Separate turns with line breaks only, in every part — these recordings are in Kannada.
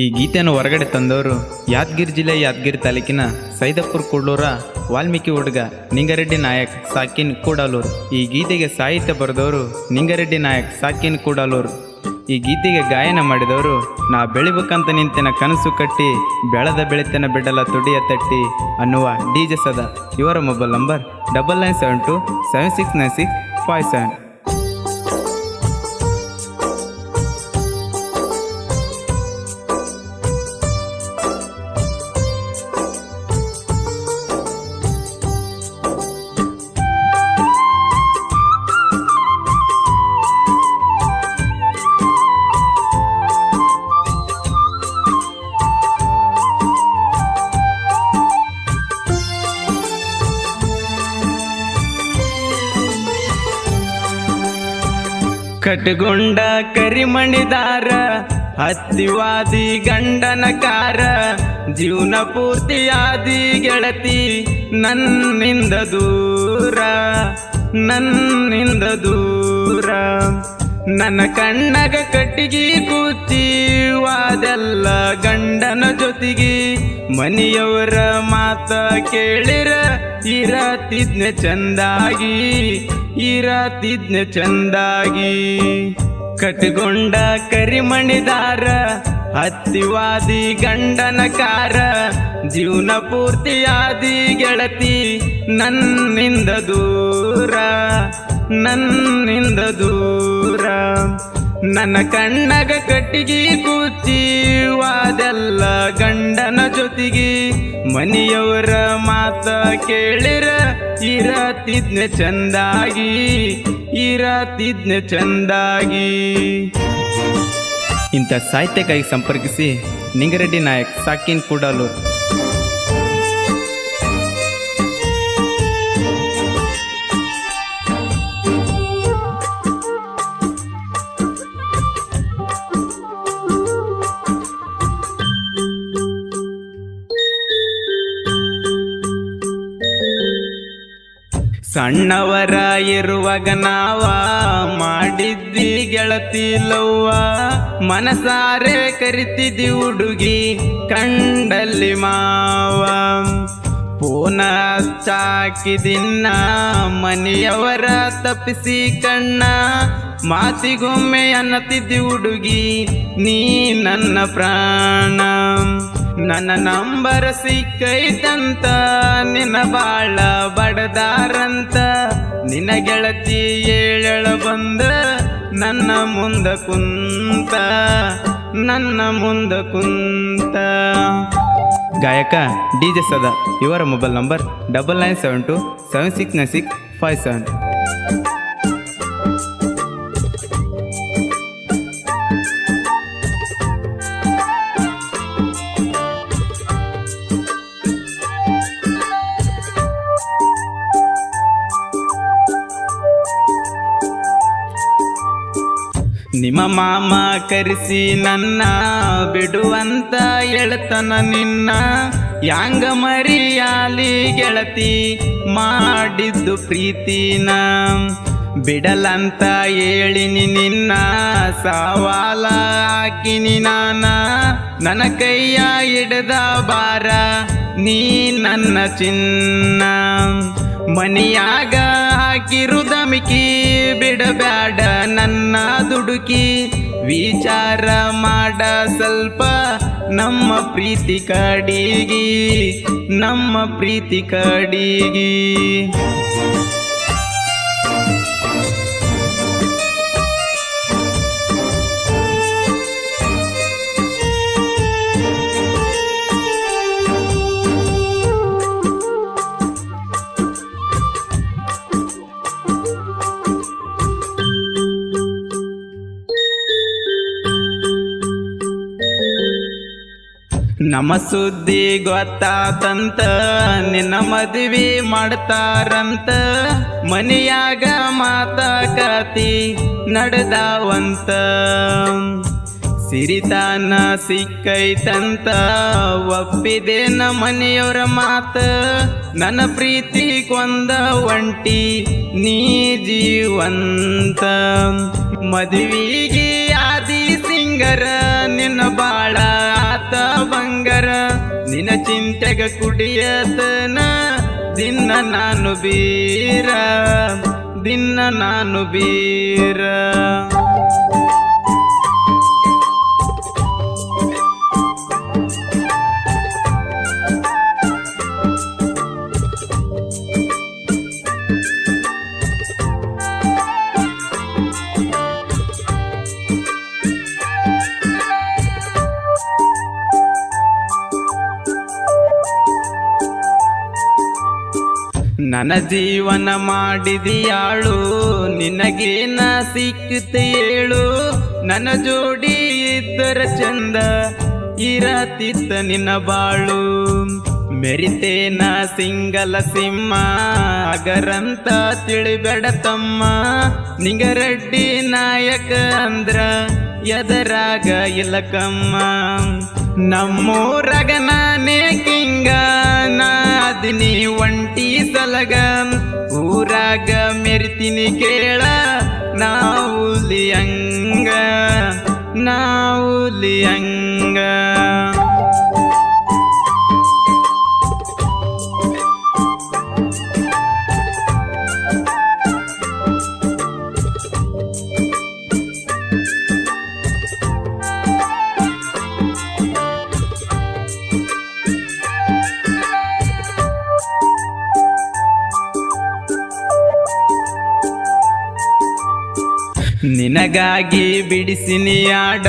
ಈ ಗೀತೆಯನ್ನು ಹೊರಗಡೆ ತಂದವರು ಯಾದಗಿರಿ ಜಿಲ್ಲೆ ಯಾದಗಿರಿ ತಾಲೂಕಿನ ಸೈದಪುರ ಕೂಡ್ಲೂರ ವಾಲ್ಮೀಕಿ ಹುಡುಗ ನಿಂಗರೆಡ್ಡಿ ನಾಯಕ್ ಸಾಕಿನ್ ಕೂಡಲೂರು. ಈ ಗೀತೆಗೆ ಸಾಹಿತ್ಯ ಬರೆದವರು ನಿಂಗರೆಡ್ಡಿ ನಾಯಕ್ ಸಾಕಿನ್ ಕೂಡಲೂರು. ಈ ಗೀತೆಗೆ ಗಾಯನ ಮಾಡಿದವರು ನಾ ಬೆಳಿಬೇಕಂತ ನಿಂತಿನ ಕನಸು ಕಟ್ಟಿ ಬೆಳೆದ ಬೆಳೆತನ ಬಿಡಲ ತುಡಿಯ ತಟ್ಟಿ ಅನ್ನುವ ಡಿ ಜೆ ಸದಾ. ಇವರ mobile number double nine seven two seven six nine six five seven. ಕಟ್ಗೊಂಡ ಕರಿಮಣಿದಾರ ಹತ್ತಿವಾದಿ ಗಂಡನ ಕಾರ ಜೀವನ ಪೂರ್ತಿಯಾದಿ ಗೆಳತಿ ನನ್ನಿಂದ ದೂರ ನನ್ನಿಂದ ದೂರ. ನನ್ನ ಕಣ್ಣಗ ಕಟ್ಟಿಗೆ ಕೂತಿ ವಾದೆಲ್ಲ ಗಂಡನ ಜೊತೆಗೆ. ಮನೆಯವರ ಮಾತ ಕೇಳಿರ, ಇರತಿದ್ನೆ ಚಂದಾಗಿ ಇರತಿದ್ನೆ ಚಂದಾಗಿ. ಕಟ್ಟಿಕೊಂಡ ಕರಿಮಣಿದಾರ ಹತ್ತಿವಾದಿ ಗಂಡನ ಕಾರ. ಜೀವನ ಪೂರ್ತಿಯಾದಿ ಗೆಳತಿ ನನ್ನಿಂದ ದೂರ. ನನ್ನಿಂದ ದೂರ. ನನ್ನ ಕಣ್ಣಗ ಕಟ್ಟಿಗೆ ಕೂತಿ ವಾದೆಲ್ಲ ಗಂಡನ ಜೊತೆಗೆ. ಮನೆಯವರ ಮಾತ ಕೇಳಿರ ಇರತಿದ್ನೆ ಚಂದಾಗಿ ಇರತಿದ್ನೆ ಚಂದಾಗಿ. ಇಂಥ ಸಾಹಿತ್ಯಕ್ಕಾಗಿ ಸಂಪರ್ಕಿಸಿ ನಿಂಗರೆಡ್ಡಿ ನಾಯಕ್ ಸಾಕಿನ್ ಕೂಡಲೂರು. ಸಣ್ಣವರ ಇರುವಾಗ ನಾವ ಮಾಡಿದ್ದಿ ಗೆಳತಿ ಲವ್ವ. ಮನಸಾರೆ ಕರಿತಿದ್ದಿ ಹುಡುಗಿ, ಕಂಡಲ್ಲಿ ಮಾವ. ಪೂನ ಚಾಕಿದಿನ್ನ ಮನೆಯವರ ತಪ್ಪಿಸಿ ಕಣ್ಣ. ಮಾತಿಗೊಮ್ಮೆ ಅನ್ನತಿದ್ದಿ ಹುಡುಗಿ, ನೀ ನನ್ನ ಪ್ರಾಣ. ನನ್ನ ನಂಬರ್ ಸಿಕ್ಕೈತಂತ, ನಿನ್ನ ಬಾಳ ಬಡದಾರಂತ. ನಿನ್ನ ಗೆಳತಿ ಏಳೆಳ ಬಂದ, ನನ್ನ ಮುಂದ ಕುಂತ, ನನ್ನ ಮುಂದ ಕುಂತ. ಗಾಯಕ ಡಿ ಜೆ ಸದಾ, ಇವರ mobile number double nine seven two seven six nine six five seven. ನಿಮ್ಮ ಮಾಮ ಕರೆಸಿ ನನ್ನ ಬಿಡುವಂತ ಎಳ್ತನ ನಿನ್ನ ಯಾಂಗ ಮರಿಯಾಲಿ ಗೆಳತಿ ಮಾಡಿದ್ದು ಪ್ರೀತಿನ. ಬಿಡಲಂತ ಹೇಳಿನಿ ನಿನ್ನ ಸವಾಲ ಹಾಕಿನಿ ನಾನ. ನನ್ನ ಕೈಯ ಹಿಡದ ಬಾರ ನೀ ನನ್ನ ಚಿನ್ನ. ಮನಿಯಾಗ ಹಾಕಿರುದಮಿಕಿ ಬಿಡಬ್ಯಾಡ ನನ್ನ ದುಡುಕಿ. ವಿಚಾರ ಮಾಡ ಸ್ವಲ್ಪ ನಮ್ಮ ಪ್ರೀತಿ ಕಡಿಗಿ ನಮ್ಮ ಪ್ರೀತಿ ಕಡಿಗಿ. ನಮ್ಮ ಸುದ್ದಿ ಗೊತ್ತಾತಂತ, ನಿನ್ನ ಮದುವೆ ಮಾಡ್ತಾರಂತ. ಮನೆಯಾಗ ಕಾತಿ ನಡೆದಾವಂತ. ಸಿರಿತಾನ ಸಿಕ್ಕೈತಂತ, ಒಪ್ಪಿದೆ ನಮ್ಮ ಮನೆಯವರ ಮಾತ. ನನ್ನ ಪ್ರೀತಿ ಕೊಂದ ಒಂಟಿ ನೀ ಜೀವಂತ. ಮದುವೆಗೆ ಆದಿ ಸಿಂಗರ, ನಿನ್ನ ಬಾಳ ಬಂಗಾರ ನಿನ್ನ ಚಿಂತೆಗ ಕುಡಿಯತನ. ದಿನ ನಾನು ಬೀರ ದಿನ ನಾನು ಬೀರ. ನನ್ನ ಜೀವನ ಮಾಡಿದಿಯಾಳು ನಿನಗೇನ ಸಿಕ್ಕುತ್ತೆ ಹೇಳು. ನನ್ನ ಜೋಡಿ ಇದ್ದರ ಚಂದ ಇರತಿತ್ತ ನಿನ್ನ ಬಾಳು. ಮೆರಿತೇನ ಸಿಂಗಲ ಸಿಂಹ, ಅಗರಂತ ತಿಳಿಬೇಡ ತಮ್ಮ. ನಿಂಗರಡ್ಡಿ ನಾಯಕ ಅಂದ್ರ ಎದರಾಗ ಇಲ್ಲಕಮ್ಮ ನಮ್ಮೂರಗ ನಾನೇ ಕಿಂಗ ನಾದಿನಿ ಒಂಟಿ ಸಲಗ ಊರಾಗ ಮೆರಿತೀನಿ ಕೇಳ ನಾವು ಲಿಯಂಗ ನಾವು ಲಿಯಂಗ ನಿನಗಾಗಿ ಬಿಡಿಸಿನಿಯಾಡ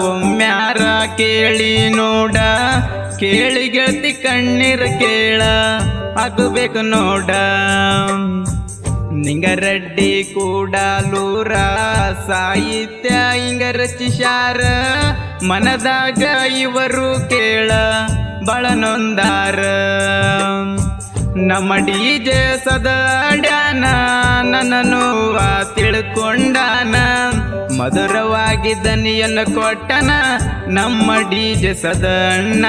ಒಮ್ಮ್ಯಾರ ಕೇಳಿ ನೋಡ ಕೇಳಿ ಗೆಳತಿ ಕಣ್ಣೀರ ಕೇಳ ಅದು ಬೇಕು ನೋಡ. ನಿಂಗರೆಡ್ಡಿ ಕೂಡಲೂರ, ಸಾಹಿತ್ಯ ಹಿಂಗ ರಚಿಸಾರ ಮನದಾಗ ಇವರು ಕೇಳ, ಬಳನೊಂದಾರ. ನಮ್ಮ ಡಿಜೆ ಸದಡ್ಯಾನ ನನ್ನ ನೋವ ತಿಳ್ಕೊಂಡಾನ ಮಧುರವಾಗಿ ದನಿಯನ್ನು ಕೊಟ್ಟನ, ನಮ್ಮ ಡಿಜೆ ಸದಣ್ಣ,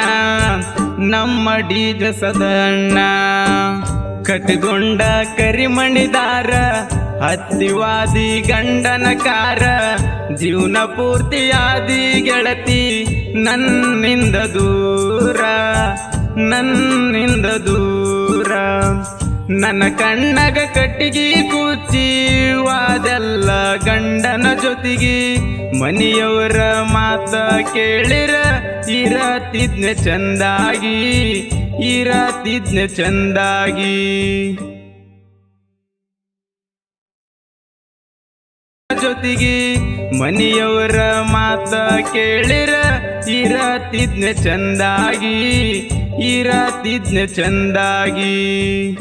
ನಮ್ಮ ಡಿಜೆ ಸದಣ್ಣ. ಕಟ್ಗೊಂಡ ಕರಿಮಣಿದಾರ ಹತ್ತಿವಾದಿ ಗಂಡನ ಕಾರ ಜೀವನ ಪೂರ್ತಿಯಾದಿ ಗೆಳತಿ, ನನ್ನಿಂದ ದೂರ ನನ್ನಿಂದ ದೂರ. ನನ್ನ ಕಣ್ಣಗ ಕಟ್ಟಿಗೆ ಕೂಚಿ ವಾದೆಲ್ಲ ಗಂಡನ ಜೊತೆಗೆ. ಮನೆಯವರ ಮಾತ ಕೇಳಿರ ಇರತಿದ್ನೆ ಚಂದಾಗಿ ಇರತಿದ್ನೆ ಚಂದಾಗಿ. ಜೊತೆಗೆ ಮನೆಯವರ ಮಾತ ಕೇಳಿರ ಇರತಿದ್ನೆ ಚಂದಾಗಿ ಇರತಿದ್ನೆ ಚಂದಾಗಿ.